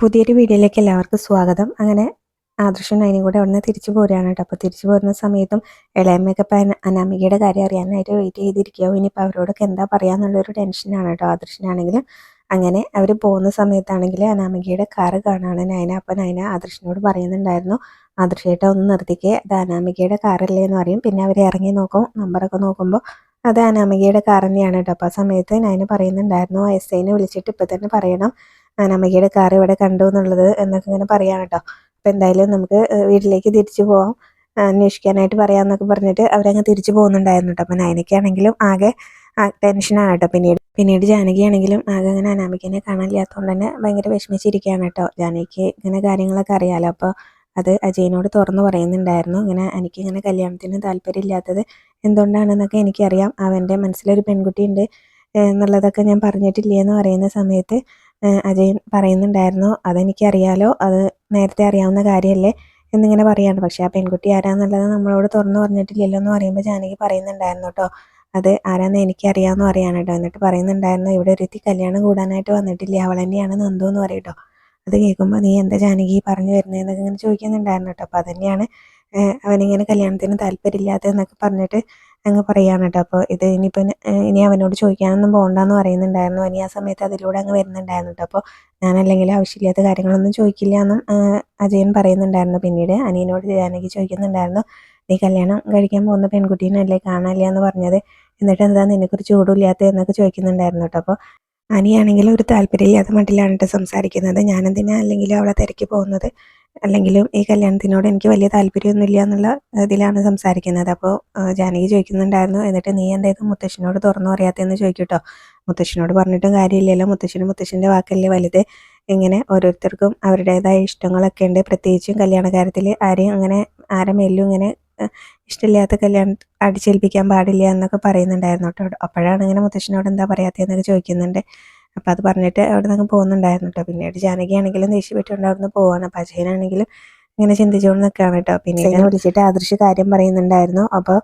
പുതിയൊരു വീഡിയോയിലേക്ക് എല്ലാവർക്കും സ്വാഗതം. അങ്ങനെ ആദർശം അതിനും കൂടെ അവിടെ നിന്ന് തിരിച്ചു പോരുകയാണ് കേട്ടോ. അപ്പോൾ തിരിച്ചു പോരുന്ന സമയത്തും ഇളയമ്മയൊക്കെ അനാമികയുടെ കാര്യം അറിയാനായിട്ട് വെയിറ്റ് ചെയ്തിരിക്കുകയോ. ഇനിയിപ്പോൾ അവരോടൊക്കെ എന്താ പറയാന്നുള്ളൊരു ടെൻഷനാണ് കേട്ടോ ആദർശനാണെങ്കിലും അങ്ങനെ അവർ പോകുന്ന സമയത്താണെങ്കിൽ അനാമികയുടെ കാറ് കാണാണ് നയന അപ്പോൾ നയന ആദർശനോട് പറയുന്നുണ്ടായിരുന്നു ആദർശേട്ട ഒന്ന് നിർത്തിക്കേ. അത് അനാമികയുടെ കാറല്ലേ എന്ന് പറയും. പിന്നെ അവർ ഇറങ്ങി നോക്കും നമ്പറൊക്കെ നോക്കുമ്പോൾ അത് അനാമികയുടെ കാർ തന്നെയാണ് കേട്ടോ. അപ്പോൾ ആ സമയത്ത് നയന പറയുന്നുണ്ടായിരുന്നു എസ് ഐനെ വിളിച്ചിട്ട് ഇപ്പം തന്നെ പറയണം. അനാമികയുടെ കാർ ഇവിടെ കണ്ടു എന്നുള്ളത് എന്നൊക്കെ ഇങ്ങനെ പറയാം കേട്ടോ. അപ്പോൾ എന്തായാലും നമുക്ക് വീട്ടിലേക്ക് തിരിച്ചു പോവാം. അന്വേഷിക്കാനായിട്ട് പറയാമെന്നൊക്കെ പറഞ്ഞിട്ട് അവരങ്ങ് തിരിച്ചു പോകുന്നുണ്ടായിരുന്നു കേട്ടോ. അപ്പം നയനയ്ക്കാണെങ്കിലും ആകെ ടെൻഷനാണ് കേട്ടോ പിന്നീട്. പിന്നീട് ജാനകിയാണെങ്കിലും ആകെ അങ്ങനെ അനാമികനെ കാണാനില്ലാത്തതുകൊണ്ട് തന്നെ ഭയങ്കര വിഷമിച്ചിരിക്കുകയാണ് കേട്ടോ. ജാനകിക്ക് ഇങ്ങനെ കാര്യങ്ങളൊക്കെ അറിയാമല്ലോ അപ്പോൾ അത് അജയനോട് തുറന്നു പറയുന്നുണ്ടായിരുന്നു. ഇങ്ങനെ എനിക്കിങ്ങനെ കല്യാണത്തിന് താല്പര്യമില്ലാത്തത് എന്തുകൊണ്ടാണെന്നൊക്കെ എനിക്കറിയാം. അവന്റെ മനസ്സിലൊരു പെൺകുട്ടിയുണ്ട് എന്നുള്ളതൊക്കെ ഞാൻ പറഞ്ഞിട്ടില്ലേ എന്ന് പറയുന്ന സമയത്ത് അജയൻ പറയുന്നുണ്ടായിരുന്നു. അതെനിക്കറിയാലോ. അത് നേരത്തെ അറിയാവുന്ന കാര്യമല്ലേ എന്നിങ്ങനെ പറയാണ്. പക്ഷേ ആ പെൺകുട്ടി ആരാന്നുള്ളത് നമ്മളോട് തുറന്നു പറഞ്ഞിട്ടില്ലല്ലോ എന്ന് പറയുമ്പോൾ ജാനകി പറയുന്നുണ്ടായിരുന്നു കേട്ടോ അത് ആരാന്ന് എനിക്കറിയാമെന്ന് പറയാണ് കേട്ടോ എന്നിട്ട് പറയുന്നുണ്ടായിരുന്നു ഇവിടെ ഒരുത്തി കല്യാണം കൂടാനായിട്ട് വന്നിട്ടില്ല? അവൾ തന്നെയാണ് നന്ദു എന്ന് പറയും കേട്ടോ അത് കേൾക്കുമ്പോൾ നീ എന്താ ജാനകി പറഞ്ഞു വരുന്നതെന്നൊക്കെ ഇങ്ങനെ ചോദിക്കുന്നുണ്ടായിരുന്നു കേട്ടോ അപ്പോൾ അതന്നെയാണ് അവനിങ്ങനെ കല്യാണത്തിന് താല്പര്യമില്ലാത്തതെന്നൊക്കെ പറഞ്ഞിട്ട് അങ്ങ് പറയാണ് കേട്ടോ. അപ്പോൾ ഇത് ഇനിയിപ്പോൾ ഇനി അവനോട് ചോദിക്കാനൊന്നും പോകണ്ടെന്ന് പറയുന്നുണ്ടായിരുന്നു. ഇനി ആ സമയത്ത് അതിലൂടെ അങ്ങ് വരുന്നുണ്ടായിരുന്നു കേട്ടോ. അപ്പോൾ ഞാനല്ലെങ്കിൽ ആവശ്യമില്ലാത്ത കാര്യങ്ങളൊന്നും ചോദിക്കില്ല എന്നും അജയൻ പറയുന്നുണ്ടായിരുന്നു. പിന്നീട് അനിയനോട് ജാനകി ചോദിക്കുന്നുണ്ടായിരുന്നു നീ കല്യാണം കഴിക്കാൻ പോകുന്ന പെൺകുട്ടീനല്ലേ? കാണാനില്ല എന്ന് പറഞ്ഞത്. എന്നിട്ട് എന്താ നിന്നെക്കുറിച്ച് ചൂടില്ലാത്ത എന്നൊക്കെ ചോദിക്കുന്നുണ്ടായിരുന്നു കേട്ടോ. അപ്പോൾ അനിയാണെങ്കിൽ ഒരു താല്പര്യമില്ലാത്ത മട്ടിലാണ് കേട്ടോ സംസാരിക്കുന്നത്. ഞാനെന്തിനാ അല്ലെങ്കിൽ അവളെ തിരക്കി പോകുന്നത്? അല്ലെങ്കിലും ഈ കല്യാണത്തിനോട് എനിക്ക് വലിയ താല്പര്യമൊന്നുമില്ല എന്നുള്ള ഇതിലാണ് സംസാരിക്കുന്നത്. അപ്പോൾ ജാനകി ചോദിക്കുന്നുണ്ടായിരുന്നു എന്നിട്ട് നീ എന്തായാലും മുത്തശ്ശനോട് തുറന്നു പറയാത്തതെന്ന് ചോദിക്കൂട്ടോ? മുത്തശ്ശനോട് പറഞ്ഞിട്ടും കാര്യമില്ലല്ലോ. മുത്തശ്ശനും മുത്തശ്ശന്റെ വാക്കല്ലേ വലുത്. ഇങ്ങനെ ഓരോരുത്തർക്കും അവരുടേതായ ഇഷ്ടങ്ങളൊക്കെ ഉണ്ട്. പ്രത്യേകിച്ചും കല്യാണ കാര്യത്തിൽ ആരെയും അങ്ങനെ ആരെ മേലും ഇങ്ങനെ ഇഷ്ടമില്ലാത്ത കല്യാണം അടിച്ചേൽപ്പിക്കാൻ പാടില്ല എന്നൊക്കെ പറയുന്നുണ്ടായിരുന്നു കേട്ടോ. അപ്പോഴാണ് ഇങ്ങനെ മുത്തശ്ശനോട് എന്താ പറയാത്തതെന്നൊക്കെ ചോദിക്കുന്നുണ്ട്. അപ്പോൾ അത് പറഞ്ഞിട്ട് അവിടെ നിന്ന് പോകുന്നുണ്ടായിരുന്നു കേട്ടോ പിന്നീട് ജാനകിയാണെങ്കിലും ദേഷ്യപ്പെട്ടുകൊണ്ട് അവിടെ നിന്ന് പോവാണ്. അപ്പോൾ അജയനാണെങ്കിലും ഇങ്ങനെ ചിന്തിച്ചുകൊണ്ട് നിൽക്കുകയാണ് കേട്ടോ പിന്നീട് വിളിച്ചിട്ട് ആദർശ് കാര്യം പറയുന്നുണ്ടായിരുന്നു. അപ്പോൾ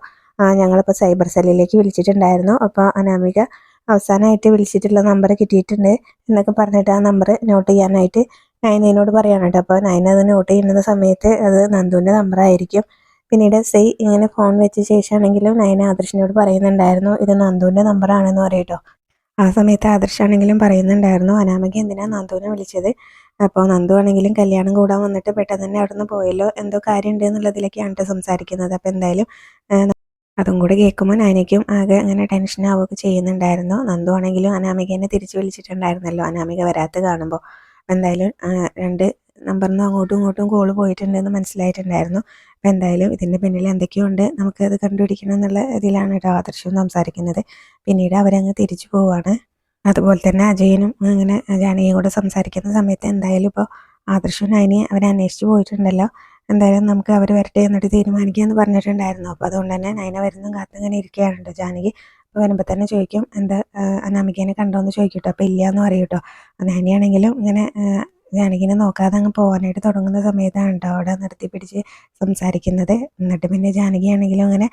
ഞങ്ങളിപ്പോൾ സൈബർ സെല്ലിലേക്ക് വിളിച്ചിട്ടുണ്ടായിരുന്നു. അപ്പോൾ അനാമിക അവസാനമായിട്ട് വിളിച്ചിട്ടുള്ള നമ്പർ കിട്ടിയിട്ടുണ്ട് എന്നൊക്കെ പറഞ്ഞിട്ട് ആ നമ്പർ നോട്ട് ചെയ്യാനായിട്ട് നയനയോട് പറയാണ് കേട്ടോ അപ്പോൾ നയന അത് നോട്ട് ചെയ്യുന്ന സമയത്ത് അത് നന്ദുവിന്റെ നമ്പറായിരിക്കും പിന്നീട് സൈ ഇങ്ങനെ ഫോൺ വെച്ച ശേഷമാണെങ്കിലും നയന ആദർശിനോട് പറയുന്നുണ്ടായിരുന്നു ഇത് നന്ദുവിന്റെ നമ്പറാണെന്ന് പറയട്ടോ ആ സമയത്ത് ആദർശാണെങ്കിലും പറയുന്നുണ്ടായിരുന്നു അനാമിക എന്തിനാ നന്ദുവിനെ വിളിച്ചത്? അപ്പോൾ നന്ദു ആണെങ്കിലും കല്യാണം കൂടാൻ വന്നിട്ട് പെട്ടെന്ന് തന്നെ അവിടെ നിന്ന് പോയല്ലോ എന്തോ കാര്യമുണ്ട് എന്നുള്ളതിലേക്കാണ് കേട്ടോ സംസാരിക്കുന്നത്. അപ്പോൾ എന്തായാലും അതും കൂടെ കേൾക്കുമ്പോൾ നാനയ്ക്കും ആകെ അങ്ങനെ ടെൻഷൻ ആവുകയൊക്കെ ചെയ്യുന്നുണ്ടായിരുന്നു. നന്ദു ആണെങ്കിലും അനാമികേനെ തിരിച്ചു വിളിച്ചിട്ടുണ്ടായിരുന്നല്ലോ അനാമിക വരാത്ത കാണുമ്പോൾ എന്തായാലും രണ്ട് നമ്പറിൽ നിന്ന് അങ്ങോട്ടും ഇങ്ങോട്ടും കോൾ പോയിട്ടുണ്ടെന്ന് മനസ്സിലായിട്ടുണ്ടായിരുന്നു. അപ്പോൾ എന്തായാലും ഇതിന്റെ പിന്നിൽ എന്തൊക്കെയോ ഉണ്ട് നമുക്കത് കണ്ടുപിടിക്കണം എന്നുള്ള ഇതിലാണ് കേട്ടോ ആദർശവും സംസാരിക്കുന്നത്. പിന്നീട് അവരങ്ങ് തിരിച്ചു പോവുകയാണ് അതുപോലെ തന്നെ അജയനും അങ്ങനെ ജാനകിയും കൂടെ സംസാരിക്കുന്ന സമയത്ത് എന്തായാലും ഇപ്പോൾ ആദർശവും അതിനെ അവരെ അന്വേഷിച്ച് പോയിട്ടുണ്ടല്ലോ. എന്തായാലും നമുക്ക് അവർ വരട്ടെ എന്നിട്ട് തീരുമാനിക്കാമെന്ന് പറഞ്ഞിട്ടുണ്ടായിരുന്നു. അപ്പോൾ അതുകൊണ്ട് തന്നെ നൈന വരുന്നതും കാത്തിങ്ങനെ ഇരിക്കുകയാണ് ജാനകി. അപ്പോൾ വരുമ്പോൾ തന്നെ ചോദിക്കും എന്താ അനാമികേനെ കണ്ടോ എന്ന് ചോദിക്കും കേട്ടോ. അപ്പോൾ എന്ന് പറയും കേട്ടോ. നൈനയാണെങ്കിലും ഇങ്ങനെ ജാനകിനെ നോക്കാതെ അങ്ങ് പോകാനായിട്ട് തുടങ്ങുന്ന സമയത്താണ് കേട്ടോ അവിടെ നിർത്തി പിടിച്ച് സംസാരിക്കുന്നത്. എന്നിട്ട് പിന്നെ ജാനകിയാണെങ്കിലും അങ്ങനെ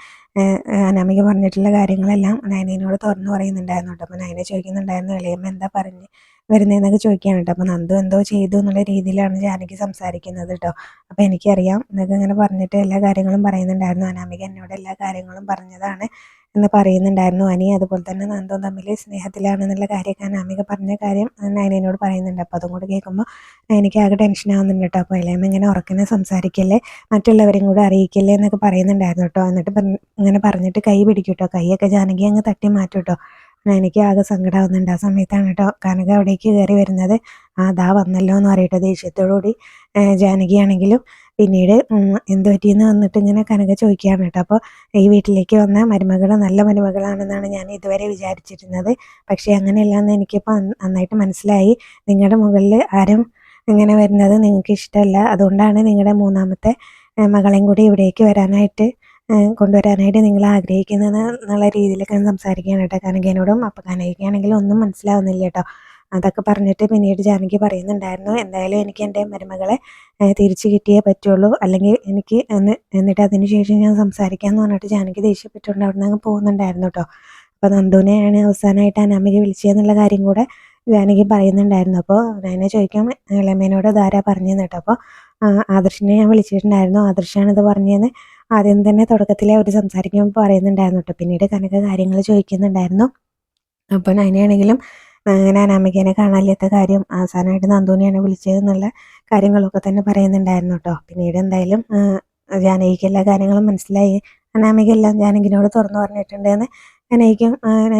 അനാമിക പറഞ്ഞിട്ടുള്ള കാര്യങ്ങളെല്ലാം നയനയോട് തുറന്നു പറയുന്നുണ്ടായിരുന്നു കേട്ടോ അപ്പോൾ നയന ചോദിക്കുന്നുണ്ടായിരുന്നു ഇളയമ്മ എന്താ പറഞ്ഞ് വരുന്നതെന്നൊക്കെ ചോദിക്കുകയാണ് കേട്ടോ അപ്പോൾ നന്ദു എന്തോ ചെയ്തു എന്നുള്ള രീതിയിലാണ് ജാനകി സംസാരിക്കുന്നത് കേട്ടോ അപ്പോൾ എനിക്കറിയാം എന്നൊക്കെ ഇങ്ങനെ പറഞ്ഞിട്ട് എല്ലാ കാര്യങ്ങളും പറയുന്നുണ്ടായിരുന്നു. അനാമിക എന്നോട് എല്ലാ കാര്യങ്ങളും പറഞ്ഞതാണ്. എന്ന് പറയുന്നുണ്ടായിരുന്നു. അനി അതുപോലെ തന്നെ നന്ദോ തമ്മിൽ സ്നേഹത്തിലാണെന്നുള്ള കാര്യമൊക്കെ അനാമിക പറഞ്ഞ കാര്യം നയനയോട് പറയുന്നുണ്ട്. അപ്പോൾ അതും കൂടെ കേൾക്കുമ്പോൾ എനിക്ക് ആകെ ടെൻഷൻ ആവുന്നുണ്ട് കേട്ടോ. അപ്പോൾ എല്ലാം ഇങ്ങനെ ഉറക്കനെ സംസാരിക്കല്ലേ? മറ്റുള്ളവരെയും കൂടെ അറിയിക്കല്ലേ എന്നൊക്കെ പറയുന്നുണ്ടായിരുന്നു കേട്ടോ. എന്നിട്ട് ഇങ്ങനെ പറഞ്ഞിട്ട് കൈ പിടിക്കും കേട്ടോ. കൈയൊക്കെ ജാനകി അങ്ങ് തട്ടി മാറ്റും കേട്ടോ. എനിക്ക് ആകെ സങ്കടമാവുന്നുണ്ട് ആ സമയത്താണ് കേട്ടോ കനക അവിടേക്ക് കയറി വരുന്നത്. ആ ദാ വന്നല്ലോ എന്ന് പറയട്ടെ ദേഷ്യത്തോടുകൂടി. ജാനകിയാണെങ്കിലും പിന്നീട് എന്ത് പറ്റിയെന്ന് വന്നിട്ട് ഇങ്ങനെ കനക ചോദിക്കുകയാണ് കേട്ടോ അപ്പോൾ ഈ വീട്ടിലേക്ക് വന്ന മരുമകൾ നല്ല മരുമകളാണെന്നാണ് ഞാൻ ഇതുവരെ വിചാരിച്ചിരുന്നത്. പക്ഷേ അങ്ങനെയല്ല എന്ന് എനിക്കിപ്പോൾ നന്നായിട്ട് മനസ്സിലായി. നിങ്ങളുടെ മുകളിൽ ആരും ഇങ്ങനെ വരുന്നത് നിങ്ങൾക്ക് ഇഷ്ടമല്ല അതുകൊണ്ടാണ് നിങ്ങളുടെ മൂന്നാമത്തെ മകളെയും കൂടി ഇവിടേക്ക് വരാനായിട്ട് കൊണ്ടുവരാനായിട്ട് നിങ്ങൾ ആഗ്രഹിക്കുന്നത് എന്നുള്ള രീതിയിലൊക്കെ സംസാരിക്കുകയാണ് കേട്ടോ. കനകേനോടും അപ്പോൾ കനകയ്ക്കാണെങ്കിൽ ഒന്നും മനസ്സിലാവുന്നില്ല കേട്ടോ. അതൊക്കെ പറഞ്ഞിട്ട് പിന്നീട് ജാനകി പറയുന്നുണ്ടായിരുന്നു എന്തായാലും എനിക്ക് എന്റെ മരുമകളെ തിരിച്ചു കിട്ടിയേ പറ്റുള്ളൂ. അല്ലെങ്കിൽ എനിക്ക് എന്ന് എന്നിട്ട് അതിന് ശേഷം ഞാൻ സംസാരിക്കാമെന്ന് പറഞ്ഞിട്ട് ജാനകി ദേഷ്യപ്പെട്ടുകൊണ്ട് അവിടെ നിന്ന് പോകുന്നുണ്ടായിരുന്നു കേട്ടോ. അപ്പോൾ നന്ദുവിനെയാണ് അവസാനമായിട്ട് അനാമിക വിളിച്ചതെന്നുള്ള കാര്യം കൂടെ ജാനകി പറയുന്നുണ്ടായിരുന്നു. അപ്പോൾ അതിനെ ചോദിക്കാം ഇളമേനോട് ധാരാ പറഞ്ഞു കേട്ടോ. അപ്പോൾ ആദർശിനെ ഞാൻ വിളിച്ചിട്ടുണ്ടായിരുന്നു. ആദർശാണിത് പറഞ്ഞതെന്ന് ആദ്യം തന്നെ തുടക്കത്തിലെ അവർ സംസാരിക്കുമ്പോൾ പറയുന്നുണ്ടായിരുന്നു കേട്ടോ. പിന്നീട് കനക കാര്യങ്ങൾ ചോദിക്കുന്നുണ്ടായിരുന്നു. അപ്പോൾ അതിനാണെങ്കിലും അങ്ങനെ അനാമികേനെ കാണാനില്ലാത്ത കാര്യം അവസാനമായിട്ട് നന്ദുവിനെയാണ് വിളിച്ചത് എന്നുള്ള കാര്യങ്ങളൊക്കെ തന്നെ പറയുന്നുണ്ടായിരുന്നു കേട്ടോ. പിന്നീട് എന്തായാലും ജാനകിക്ക് എല്ലാ കാര്യങ്ങളും മനസ്സിലായി. അനാമിക എല്ലാം ജാനകിനോട് തുറന്നു പറഞ്ഞിട്ടുണ്ടെന്ന് എനിക്കും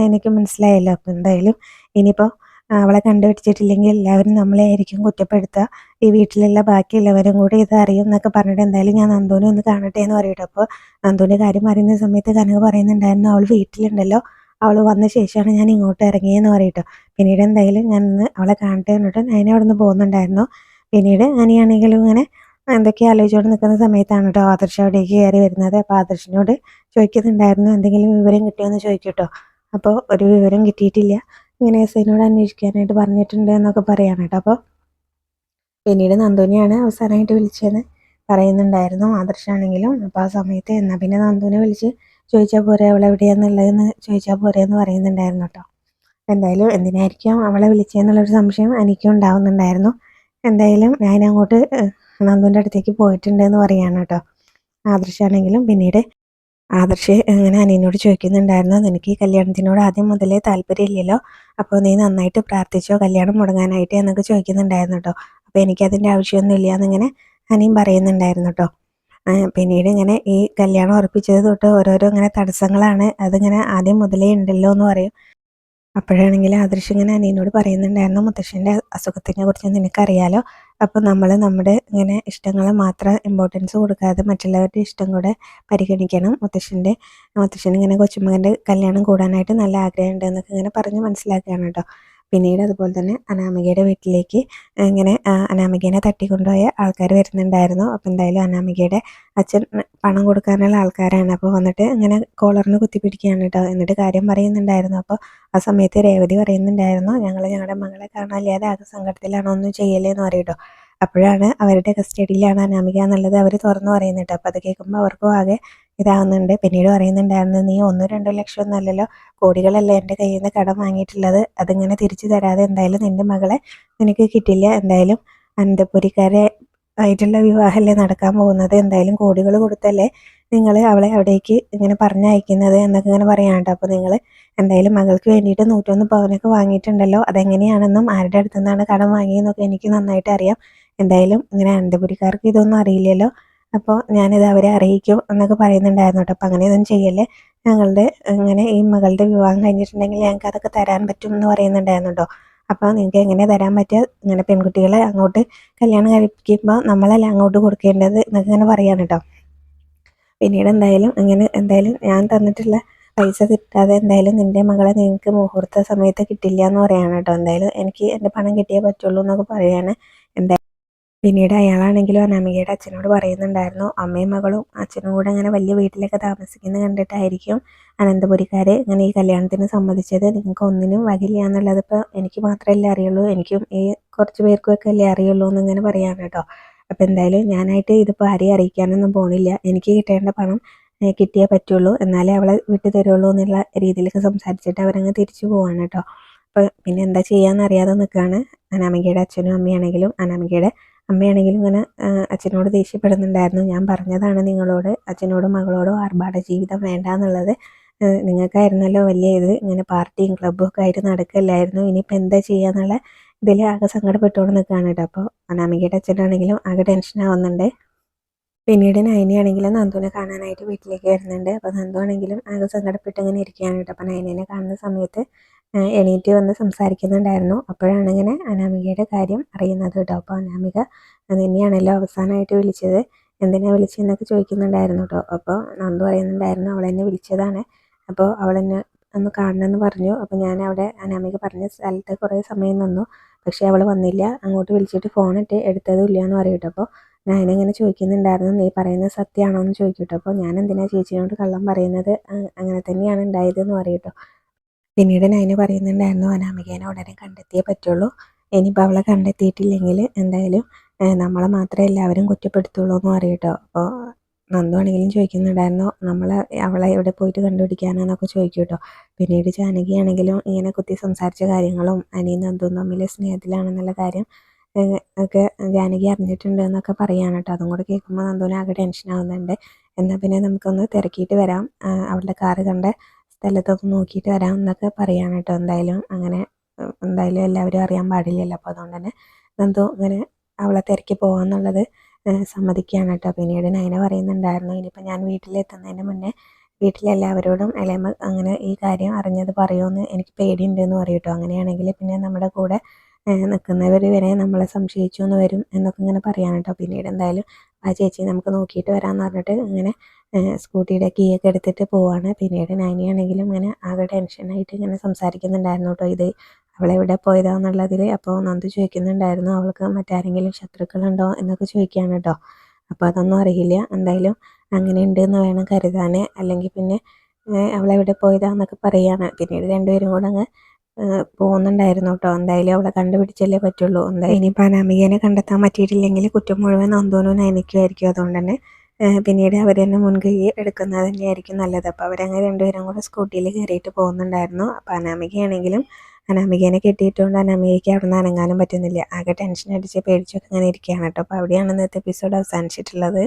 എനിക്കും മനസ്സിലായല്ലോ. അപ്പം എന്തായാലും ഇനിയിപ്പോൾ അവളെ കണ്ടുപിടിച്ചിട്ടില്ലെങ്കിൽ എല്ലാവരും നമ്മളെ ആയിരിക്കും കുറ്റപ്പെടുത്തുക ഈ വീട്ടിലുള്ള ബാക്കിയുള്ളവരും കൂടി ഇത് അറിയും എന്നൊക്കെ പറഞ്ഞിട്ട് എന്തായാലും ഞാൻ നന്ദുവിനെ ഒന്ന് കാണട്ടെ എന്ന് പറയട്ടെ. അപ്പോൾ നന്ദുവിന്റെ കാര്യം പറയുന്ന സമയത്ത് കനക പറയുന്നുണ്ടായിരുന്നു അവൾ വീട്ടിലുണ്ടല്ലോ. അവൾ വന്ന ശേഷമാണ് ഞാൻ ഇങ്ങോട്ട് ഇറങ്ങിയെന്ന് പറയട്ടോ. പിന്നീട് എന്തായാലും ഞാൻ അവളെ കാണട്ടെ എന്നിട്ട് ഞാൻ അവിടെ നിന്ന് പോകുന്നുണ്ടായിരുന്നു. പിന്നീട് അനിയാണെങ്കിലും ഇങ്ങനെ എന്തൊക്കെ ആലോചിച്ചുകൊണ്ട് നിൽക്കുന്ന സമയത്താണ് കേട്ടോ ആദർശ് അവിടേക്ക് കയറി വരുന്നത്. അപ്പോൾ ആദർശിനോട് ചോദിക്കുന്നുണ്ടായിരുന്നു എന്തെങ്കിലും വിവരം കിട്ടിയോന്ന് ചോദിക്കട്ടോ. അപ്പോൾ ഒരു വിവരം കിട്ടിയിട്ടില്ല. ഇങ്ങനെ എസ് ഐനോട് അന്വേഷിക്കാനായിട്ട് പറഞ്ഞിട്ടുണ്ട് എന്നൊക്കെ പറയാണ് കേട്ടോ അപ്പോൾ പിന്നീട് നന്ദുനിയാണ് അവസാനമായിട്ട് വിളിച്ചതെന്ന് പറയുന്നുണ്ടായിരുന്നു ആദർശാണെങ്കിലും അപ്പോൾ ആ സമയത്ത് എന്നാൽ പിന്നെ നന്ദുവിനെ വിളിച്ച് ചോദിച്ചാൽ പോരെ അവൾ എവിടെയാണെന്നുള്ളതെന്ന് ചോദിച്ചാൽ പോരെ എന്ന് പറയുന്നുണ്ടായിരുന്നു കേട്ടോ എന്തായാലും എന്തിനായിരിക്കും അവളെ വിളിച്ചതെന്നുള്ളൊരു സംശയം എനിക്കും ഉണ്ടാവുന്നുണ്ടായിരുന്നു എന്തായാലും ഞാൻ അങ്ങോട്ട് നന്ദുവിന്റെ അടുത്തേക്ക് പോയിട്ടുണ്ട് എന്ന് പറയാണ് കേട്ടോ. ആദർശാണെങ്കിലും പിന്നീട് ആദർശ് അങ്ങനെ അനിയനോട് ചോദിക്കുന്നുണ്ടായിരുന്നു നിനക്ക് ഈ കല്യാണത്തിനോട് ആദ്യം മുതലേ താല്പര്യമില്ലല്ലോ? അപ്പോൾ നീ നന്നായിട്ട് പ്രാർത്ഥിച്ചോ? കല്യാണം മുടങ്ങാനായിട്ട്? എന്നൊക്കെ ചോദിക്കുന്നുണ്ടായിരുന്നു കേട്ടോ. അപ്പോൾ എനിക്കതിന്റെ ആവശ്യമൊന്നുമില്ല എന്നിങ്ങനെ അനിയും പറയുന്നുണ്ടായിരുന്നു കേട്ടോ. പിന്നീട് ഇങ്ങനെ ഈ കല്യാണം ഉറപ്പിച്ചത് തൊട്ട് ഓരോരോ ഇങ്ങനെ തടസ്സങ്ങളാണ്. അതിങ്ങനെ ആദ്യം മുതലേ ഉണ്ടല്ലോ എന്ന് പറയും. അപ്പോഴാണെങ്കിൽ ആദർശ് ഇങ്ങനെ അനിയനോട് പറയുന്നുണ്ടായിരുന്നു മുത്തശ്ശന്റെ അസുഖത്തിനെ കുറിച്ച് നിനക്കറിയാലോ? അപ്പോൾ നമ്മൾ നമ്മുടെ ഇങ്ങനെ ഇഷ്ടങ്ങളെ മാത്രം ഇമ്പോർട്ടൻസ് കൊടുക്കാതെ മറ്റുള്ളവരുടെ ഇഷ്ടം കൂടെ പരിഗണിക്കണം. മുത്തശ്ശന്റെ മുത്തശ്ശൻ ഇങ്ങനെ കൊച്ചുമകന്റെ കല്യാണം കൂടാനായിട്ട് നല്ല ആഗ്രഹമുണ്ട് എന്നൊക്കെ ഇങ്ങനെ പറഞ്ഞ് മനസ്സിലാക്കുകയാണ് കേട്ടോ. പിന്നീട് അതുപോലെ തന്നെ അനാമികയുടെ വീട്ടിലേക്ക് ഇങ്ങനെ അനാമികേനെ തട്ടിക്കൊണ്ടുപോയ ആൾക്കാർ വരുന്നുണ്ടായിരുന്നു. അപ്പോൾ എന്തായാലും അനാമികയുടെ അച്ഛൻ പണം കൊടുക്കാനുള്ള ആൾക്കാരാണ്. അപ്പോൾ വന്നിട്ട് ഇങ്ങനെ കോളറിന് കുത്തിപ്പിടിക്കുകയാണ് കേട്ടോ എന്നിട്ട് കാര്യം പറയുന്നുണ്ടായിരുന്നു. അപ്പോൾ ആ സമയത്ത് രേവതി പറയുന്നുണ്ടായിരുന്നു ഞങ്ങൾ ഞങ്ങളുടെ മകളെ കാണാനില്ലാതെ ആകെ സങ്കടത്തിലാണോ ഒന്നും ചെയ്യലേന്ന് പറയട്ടോ അപ്പോഴാണ് അവരുടെ കസ്റ്റഡിയിലാണ് അനാമിക എന്നുള്ളത് അവർ തുറന്നു പറയുന്നുണ്ട് അപ്പോൾ അത് കേൾക്കുമ്പോൾ അവർക്കും ആകെ ഇതാവുന്നുണ്ട്. പിന്നീട് പറയുന്നുണ്ടായിരുന്നു നീ ഒന്നും രണ്ടോ ലക്ഷം ഒന്നല്ലല്ലോ കോടികളല്ലേ എന്റെ കയ്യിൽ നിന്ന് കടം വാങ്ങിയിട്ടുള്ളത്. അതിങ്ങനെ തിരിച്ചു തരാതെ എന്തായാലും നിന്റെ മകളെ നിനക്ക് കിട്ടില്ല. എന്തായാലും അനന്തപുരിക്കാരെ ആയിട്ടുള്ള വിവാഹമല്ലേ നടക്കാൻ പോകുന്നത്. എന്തായാലും കോടികൾ കൊടുത്തല്ലേ നിങ്ങൾ അവളെ അവിടേക്ക് ഇങ്ങനെ പറഞ്ഞയക്കുന്നത് എന്നൊക്കെ ഇങ്ങനെ പറയാനുണ്ടോ. അപ്പോൾ നിങ്ങൾ എന്തായാലും മകൾക്ക് വേണ്ടിയിട്ട് നൂറ്റൊന്ന് പവനൊക്കെ വാങ്ങിയിട്ടുണ്ടല്ലോ. അതെങ്ങനെയാണെന്നും ആരുടെ അടുത്തു നിന്നാണ് കടം വാങ്ങിയെന്നൊക്കെ എനിക്ക് നന്നായിട്ട് അറിയാം. എന്തായാലും ഇങ്ങനെ അനന്തപുരിക്കാർക്ക് ഇതൊന്നും അറിയില്ലല്ലോ. അപ്പോൾ ഞാനിത് അവരെ അറിയിക്കും എന്നൊക്കെ പറയുന്നുണ്ടായിരുന്നു കേട്ടോ. അപ്പോൾ അങ്ങനെയൊന്നും ചെയ്യല്ലേ? ഞങ്ങളുടെ ഇങ്ങനെ ഈ മകളുടെ വിവാഹം കഴിഞ്ഞിട്ടുണ്ടെങ്കിൽ ഞങ്ങൾക്ക് അതൊക്കെ തരാൻ പറ്റും എന്ന് പറയുന്നുണ്ടായിരുന്നു കേട്ടോ. അപ്പോൾ നിങ്ങൾക്ക് എങ്ങനെ തരാൻ പറ്റുക? ഇങ്ങനെ പെൺകുട്ടികളെ അങ്ങോട്ട് കല്യാണം കഴിപ്പിക്കുമ്പോൾ നമ്മളല്ല അങ്ങോട്ട് കൊടുക്കേണ്ടത് എന്നൊക്കെ ഇങ്ങനെ പറയാണ് കേട്ടോ. പിന്നീട് എന്തായാലും അങ്ങനെ എന്തായാലും ഞാൻ തന്നിട്ടുള്ള പൈസ കിട്ടാതെ എന്തായാലും നിന്റെ മകളെ നിങ്ങൾക്ക് മുഹൂർത്ത സമയത്ത് കിട്ടില്ല എന്ന് പറയാണ് കേട്ടോ. എന്തായാലും എനിക്ക് എന്റെ പണം കിട്ടിയേ പറ്റുള്ളൂ എന്നൊക്കെ പറയാണ്. എന്തായാലും പിന്നീട് അയാളാണെങ്കിലും അനാമികയുടെ അച്ഛനോട് പറയുന്നുണ്ടായിരുന്നു അമ്മയും മകളും അച്ഛനും കൂടെ അങ്ങനെ വലിയ വീട്ടിലൊക്കെ താമസിക്കുന്നത് കണ്ടിട്ടായിരിക്കും അനന്തപുരിക്കാർ ഇങ്ങനെ ഈ കല്യാണത്തിന് സമ്മതിച്ചത്. നിങ്ങൾക്ക് ഒന്നിനും വകില്ല എന്നുള്ളത് ഇപ്പോൾ എനിക്ക് മാത്രമല്ലേ അറിയുള്ളൂ. എനിക്കും ഈ കുറച്ച് പേർക്കുമൊക്കെ അല്ലേ അറിയുള്ളൂ എന്നിങ്ങനെ പറയാൻ കേട്ടോ. അപ്പോൾ എന്തായാലും ഞാനായിട്ട് ഇതിപ്പോൾ ആരെയും അറിയിക്കാനൊന്നും പോണില്ല. എനിക്ക് കിട്ടേണ്ട പണം കിട്ടിയേ പറ്റുള്ളൂ. എന്നാലേ അവളെ വിട്ടു തരുള്ളൂ എന്നുള്ള രീതിയിലൊക്കെ സംസാരിച്ചിട്ട് അവരങ്ങ് തിരിച്ചു പോവാണ് കേട്ടോ. അപ്പോൾ പിന്നെ എന്താ ചെയ്യാമെന്ന് അറിയാതെ നിൽക്കുകയാണ് അനാമികയുടെ അച്ഛനും അമ്മയാണെങ്കിലും അനാമികയുടെ അമ്മയാണെങ്കിലും ഇങ്ങനെ അച്ഛനോട് ദേഷ്യപ്പെടുന്നുണ്ടായിരുന്നു. ഞാൻ പറഞ്ഞതാണ് നിങ്ങളോട് അച്ഛനോടും മകളോടും ആർഭാട ജീവിതം വേണ്ട എന്നുള്ളത് നിങ്ങൾക്കായിരുന്നല്ലോ വലിയ ഇത്. ഇങ്ങനെ പാർട്ടിയും ക്ലബ്ബും ഒക്കെ ആയിട്ട് നടക്കില്ലായിരുന്നു. ഇനിയിപ്പോൾ എന്താ ചെയ്യാന്നുള്ള ഇതിൽ ആകെ സങ്കടപ്പെട്ടുകൊണ്ട് നിൽക്കുകയാണ് കേട്ടോ. അപ്പോൾ അനാമികയുടെ അച്ഛനാണെങ്കിലും ആകെ ടെൻഷൻ ആവുന്നുണ്ട്. പിന്നീട് നയനയാണെങ്കിലും നന്ദുവിനെ കാണാനായിട്ട് വീട്ടിലേക്ക് വരുന്നുണ്ട്. അപ്പോൾ നന്ദു ആണെങ്കിലും ആകെ സങ്കടപ്പെട്ട് ഇങ്ങനെ ഇരിക്കുകയാണ് കേട്ടോ. അപ്പോൾ നയനേനെ കാണുന്ന സമയത്ത് എണീറ്റ് വന്ന് സംസാരിക്കുന്നുണ്ടായിരുന്നു. അപ്പോഴാണ് ഇങ്ങനെ അനാമികയുടെ കാര്യം അറിയുന്നത് കേട്ടോ. അപ്പോൾ അനാമിക തന്നെയാണല്ലോ അവസാനമായിട്ട് വിളിച്ചത്. എന്തിനാ വിളിച്ചതെന്നൊക്കെ ചോദിക്കുന്നുണ്ടായിരുന്നു കേട്ടോ. അപ്പോൾ നന്ദു പറയുന്നുണ്ടായിരുന്നു അവൾ എന്നെ വിളിച്ചതാണ്. അപ്പോൾ അവൾ എന്നെ ഒന്ന് കാണണമെന്ന് പറഞ്ഞു. അപ്പോൾ ഞാൻ അവിടെ അനാമിക പറഞ്ഞ സ്ഥലത്ത് കുറേ സമയം നിന്നു. പക്ഷേ അവൾ വന്നില്ല. അങ്ങോട്ട് വിളിച്ചിട്ട് ഫോണിട്ട് എടുത്തതും ഇല്ല എന്ന് പറയട്ടോ അപ്പോൾ ഞാനിങ്ങനെ ചോദിക്കുന്നുണ്ടായിരുന്നു നീ പറയുന്നത് സത്യമാണോ എന്ന് ചോദിക്കട്ടോ അപ്പോൾ ഞാൻ എന്തിനാ ചേച്ചിയോട് കള്ളം പറയുന്നത്? അങ്ങനെ തന്നെയാണ് ഉണ്ടായതെന്ന് പറയട്ടോ പിന്നീട് നൈന പറയുന്നുണ്ടായിരുന്നു അനാമികേനെ ഉടനെ കണ്ടെത്തിയേ പറ്റുള്ളൂ. ഇനിയിപ്പോൾ അവളെ കണ്ടെത്തിയിട്ടില്ലെങ്കിൽ എന്തായാലും നമ്മളെ മാത്രമേ എല്ലാവരും കുറ്റപ്പെടുത്തുള്ളൂ എന്ന് പറയട്ടോ അപ്പോൾ നന്ദു ആണെങ്കിലും ചോദിക്കുന്നുണ്ടായിരുന്നു നമ്മൾ അവളെ എവിടെ പോയിട്ട് കണ്ടുപിടിക്കാനാന്നൊക്കെ ചോദിക്കും കേട്ടോ. പിന്നീട് ജാനകി ആണെങ്കിലും ഇങ്ങനെ കുത്തി സംസാരിച്ച കാര്യങ്ങളും അനിയും നന്ദുവും തമ്മിൽ സ്നേഹത്തിലാണെന്നുള്ള കാര്യം ഒക്കെ ജാനകി അറിഞ്ഞിട്ടുണ്ട് എന്നൊക്കെ പറയാണ് കേട്ടോ. അതും കൂടെ കേൾക്കുമ്പോൾ നന്ദുവിന് ആകെ ടെൻഷൻ ആവുന്നുണ്ട്. എന്നാൽ പിന്നെ നമുക്കൊന്ന് തിരക്കിയിട്ട് വരാം. അവളുടെ കാറ് കണ്ട സ്ഥലത്തൊക്കെ നോക്കിയിട്ട് വരാം എന്നൊക്കെ പറയാണ് കേട്ടോ. എന്തായാലും അങ്ങനെ എന്തായാലും എല്ലാവരും അറിയാൻ പാടില്ലല്ലോ. അപ്പോൾ അതുകൊണ്ട് തന്നെ നന്ദു അങ്ങനെ അവളെ തിരക്കി പോകാന്നുള്ളത് ഏഹ് സമ്മതിക്കുകയാണ് കേട്ടോ. പിന്നീട് നയന പറയുന്നുണ്ടായിരുന്നു ഇനിയിപ്പോൾ ഞാൻ വീട്ടിലെത്തുന്നതിന് മുന്നേ വീട്ടിലെല്ലാവരോടും ഇളയമ്മ അങ്ങനെ ഈ കാര്യം അറിഞ്ഞത് പറയുമെന്ന് എനിക്ക് പേടിയുണ്ടെന്ന് പറയും കേട്ടോ. അങ്ങനെയാണെങ്കിൽ പിന്നെ നമ്മുടെ കൂടെ നിൽക്കുന്നവർ വരെ നമ്മളെ സംശയിച്ചു എന്ന് വരും എന്നൊക്കെ ഇങ്ങനെ പറയാൻ പിന്നീട് എന്തായാലും ആ ചേച്ചി നമുക്ക് നോക്കിയിട്ട് വരാമെന്ന് പറഞ്ഞിട്ട് ഇങ്ങനെ സ്കൂട്ടിയുടെ കീ ഒക്കെ എടുത്തിട്ട് പോവാണ്. പിന്നീട് നൈനിയാണെങ്കിലും ഇങ്ങനെ ആകെ ടെൻഷനായിട്ട് ഇങ്ങനെ സംസാരിക്കുന്നുണ്ടായിരുന്നു കേട്ടോ ഇത്. അവളെവിടെ പോയതാന്നുള്ളതിൽ അപ്പോൾ നന്ദു ചോദിക്കുന്നുണ്ടായിരുന്നു അവൾക്ക് മറ്റാരെങ്കിലും ശത്രുക്കളുണ്ടോ? എന്നൊക്കെ ചോദിക്കുകയാണ് കേട്ടോ. അപ്പോൾ അതൊന്നും അറിയില്ല. എന്തായാലും അങ്ങനെ ഉണ്ട് എന്ന് വേണം കരുതാൻ അല്ലെങ്കിൽ പിന്നെ അവളെവിടെ പോയതാന്നൊക്കെ പറയുകയാണ് പിന്നീട് രണ്ടുപേരും കൂടെ അങ്ങ് പോകുന്നുണ്ടായിരുന്നു കേട്ടോ. എന്തായാലും അവളെ കണ്ടുപിടിച്ചല്ലേ പറ്റുള്ളൂ. എന്തായാലും ഇനിയിപ്പോൾ അനാമികേനെ കണ്ടെത്താൻ പറ്റിയിട്ടില്ലെങ്കിൽ കുറ്റം മുഴുവൻ നന്ദൂനും നയനിക്കുമായിരിക്കും അതുകൊണ്ട് തന്നെ പിന്നീട് അവർ തന്നെ മുൻകൈ എടുക്കുന്നത് തന്നെയായിരിക്കും നല്ലത്. അപ്പോൾ അവരങ്ങനെ രണ്ടുപേരും കൂടെ സ്കൂട്ടിയിൽ കയറിയിട്ട് പോകുന്നുണ്ടായിരുന്നു. അപ്പോൾ അനാമികയാണെങ്കിലും അനാമികേനെ കെട്ടിയിട്ടുകൊണ്ട് അനാമികയ്ക്ക് അവിടെ നിന്ന് അനങ്ങാനും പറ്റുന്നില്ല. ആകെ ടെൻഷൻ അടിച്ച് പേടിച്ചൊക്കെ അങ്ങനെ ഇരിക്കുകയാണ് കേട്ടോ. അപ്പോൾ അവിടെയാണ് ഇന്നത്തെ എപ്പിസോഡ് അവസാനിച്ചിട്ടുള്ളത്.